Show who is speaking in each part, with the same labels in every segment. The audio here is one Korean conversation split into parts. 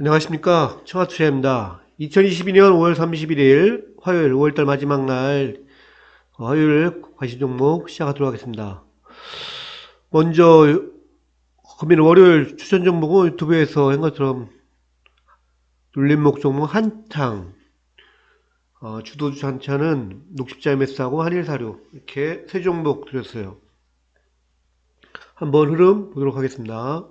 Speaker 1: 안녕하십니까? 청아투자입니다. 2022년 5월 31일 화요일 5월달 마지막 날 어, 화요일 관심 종목 시작하도록 하겠습니다. 먼저 금일 월요일 추천 종목은 유튜브에서 한 것처럼 눌림목 종목 한창 어, 주도주 한차는 녹십자 MS하고 한일사료 이렇게 세 종목 드렸어요. 한번 흐름 보도록 하겠습니다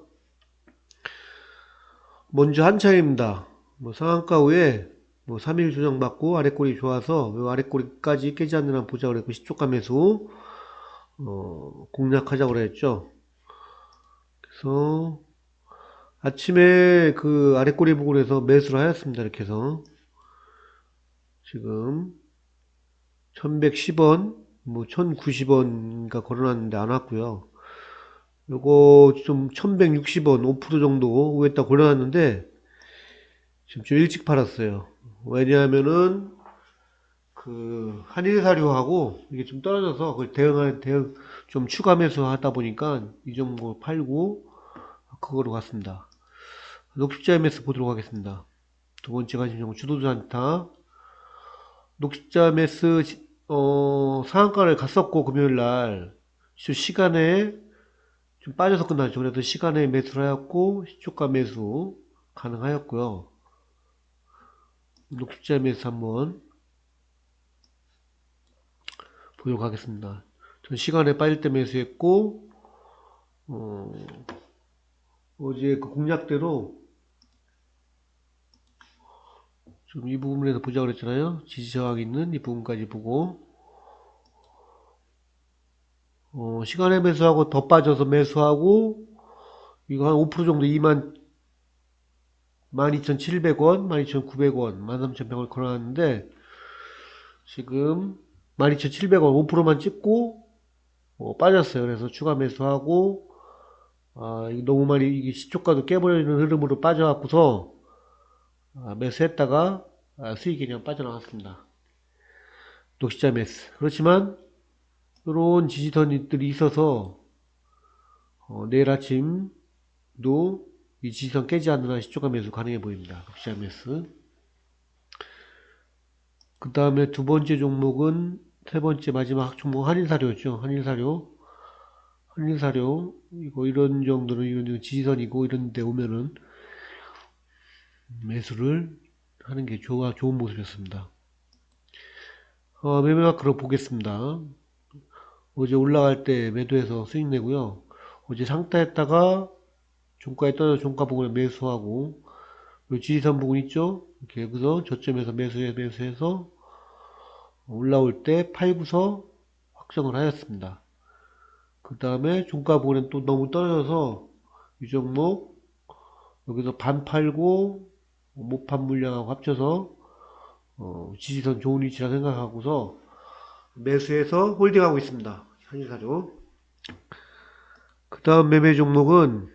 Speaker 1: 먼저 한차입니다. 뭐 상한가 후에 뭐 3일 조정받고 아래꼬리 좋아서 요 아래꼬리까지 깨지 한 보자 그랬고 시초가 매수 어, 공략하자고 그랬죠. 그래서 아침에 그 아래꼬리 그래서 매수를 하였습니다. 이렇게 해서 지금 1110원 뭐 1090원인가 걸어놨는데 안 왔고요. 요거 좀 1160원 5% 정도 위에다 골라놨는데 지금 좀 일찍 팔았어요. 왜냐하면은 그 한일 사료하고 이게 좀 떨어져서 그걸 대응할 대응 좀 추가 매수 하다 보니까 이 정도 팔고 그거로 갔습니다. 녹십자 MS 보도록 하겠습니다. 두 번째 관심 종목 주도주 한타. 녹십자 MS 어 상한가를 갔었고 금요일날. 시간에 좀 빠져서 끝났죠. 그래서 시간에 매수를 하였고 시초가 매수 가능하였고요. 녹십자 매수 한번 보도록 하겠습니다. 전 시간에 빠질 때 매수했고 어, 어제 그 공략대로 좀 이 부분에서 보자 그랬잖아요. 지지 저항 있는 이 부분까지 보고 어, 시간에 매수하고 더 빠져서 매수하고 이거 한 5% 정도 2만 12,700원, 12,900원, 13,100원 걸어놨는데 지금 12,700원 5%만 찍고 어, 빠졌어요. 그래서 추가 매수하고 아, 너무 많이 이게 시초가도 깨버리는 흐름으로 빠져갖고서 아, 매수했다가 아, 수익이 그냥 빠져나갔습니다. 녹시자 매수. 그렇지만 이런 지지선들이 있어서 어, 내일 아침도 이 지지선 깨지 않는 한 시초가 매수 가능해 보입니다. 녹시자 매수. 그 다음에 두 번째 종목은 세 번째 마지막 종목 한일사료죠. 한일사료. 한일사료. 이거 이런 정도는 이런 지지선이고 이런 데 오면은 매수를 하는 게 좋아, 좋은 모습이었습니다. 어, 매매 마크로 보겠습니다. 어제 올라갈 때 매도해서 수익 내고요. 어제 상따했다가 종가에 떨어져 종가 부분에 매수하고 요 지지선 부분 있죠? 이렇게 여기서 저점에서 매수해 매수해서 올라올 때 팔고서 확정을 하였습니다. 그 다음에 종가 부분은 또 너무 떨어져서 이 종목 여기서 반 팔고 못판 물량하고 합쳐서 어, 지지선 좋은 위치라 생각하고서 매수해서 홀딩하고 있습니다. 한일사료. 그 다음 매매 종목은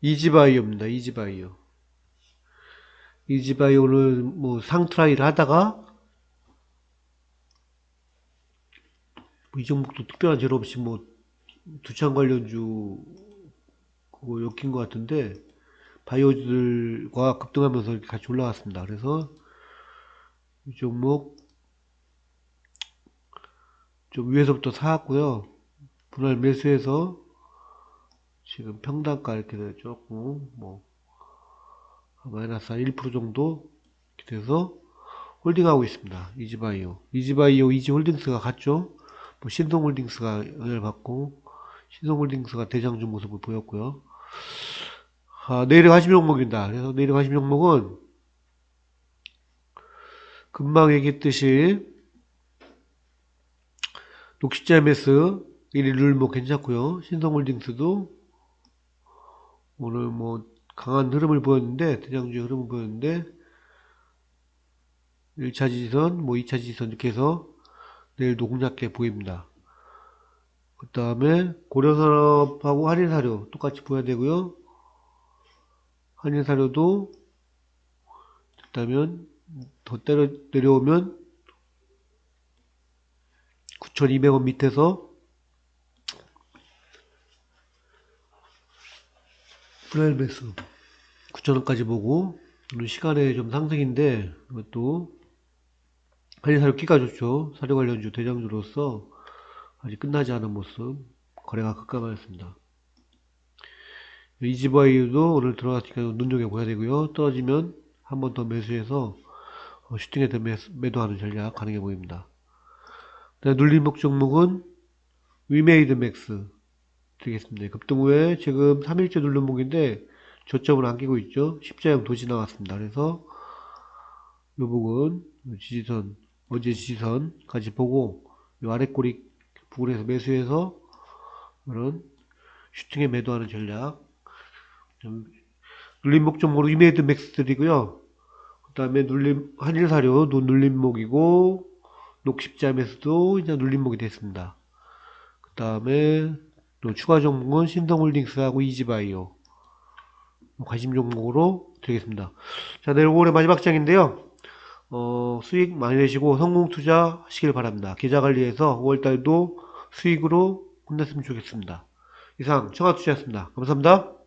Speaker 1: 이지바이오입니다. 이지바이오. 이지바이오는 뭐 상트라이를 하다가 뭐이 종목도 특별한 재료 없이 뭐 두창 관련주 그거 엮인 것 같은데 바이오들과 급등하면서 이렇게 같이 올라갔습니다. 그래서 이 종목 좀 위에서부터 사왔고요. 분할 매수해서 지금 평단가 이렇게 조금 뭐 마이너스 한 1% 정도 이렇게 돼서 홀딩하고 있습니다. 이지바이오. 이지바이오 이지홀딩스가 갔죠. 뭐 신동홀딩스가 영향을 받고 신동홀딩스가 대장주 모습을 보였고요. 아, 내일의 관심 종목입니다. 그래서 내일의 관심 종목은 금방 얘기했듯이 MS 1위 룰뭐 괜찮고요. 신성홀딩스도 오늘 뭐 강한 흐름을 보였는데 대장주의 흐름을 보였는데 1차 지지선 뭐 2차 지지선 이렇게 해서 내일도 공략해 보입니다. 그 다음에 고려산업하고 한일사료 똑같이 보여야 되고요. 한일사료도 됐다면 더 때려 내려오면 9,200원 밑에서 프라일 매수 9천원까지 보고 시간에 좀 상승인데 이것도 한일사료 끼가 좋죠. 사료 관련주 대장주로서 아직 끝나지 않은 모습 거래가 급감하였습니다. 이지바이도 오늘 들어갔으니까 눈여겨봐야 되고요. 떨어지면 한 번 더 매수해서 어, 슈팅에 더 매수, 매도하는 전략 가능해 보입니다. 네, 눌림목 종목은 위메이드 맥스 드리겠습니다. 급등 후에 지금 3일째 눌림목인데 저점을 안기고 있죠. 십자형 도지 나왔습니다. 그래서 이 부분 지지선 어제 지지선까지 보고 이 아래 꼬리 부분에서 매수해서 이런 슈팅에 매도하는 전략 좀 눌림목 종목으로 위메이드 맥스 드리고요. 그 다음에 눌림 한일사료 노 눌림목이고 녹십자에서도 이제 눌림목이 됐습니다. 그 다음에 또 추가 종목은 신성홀딩스하고 이지바이오 관심 종목으로 드리겠습니다. 자, 내일 5월의 마지막 장인데요. 어, 수익 많이 내시고 성공 투자 하시길 바랍니다. 계좌 관리해서 5월달도 수익으로 끝냈으면 좋겠습니다. 이상 청아투자였습니다. 감사합니다.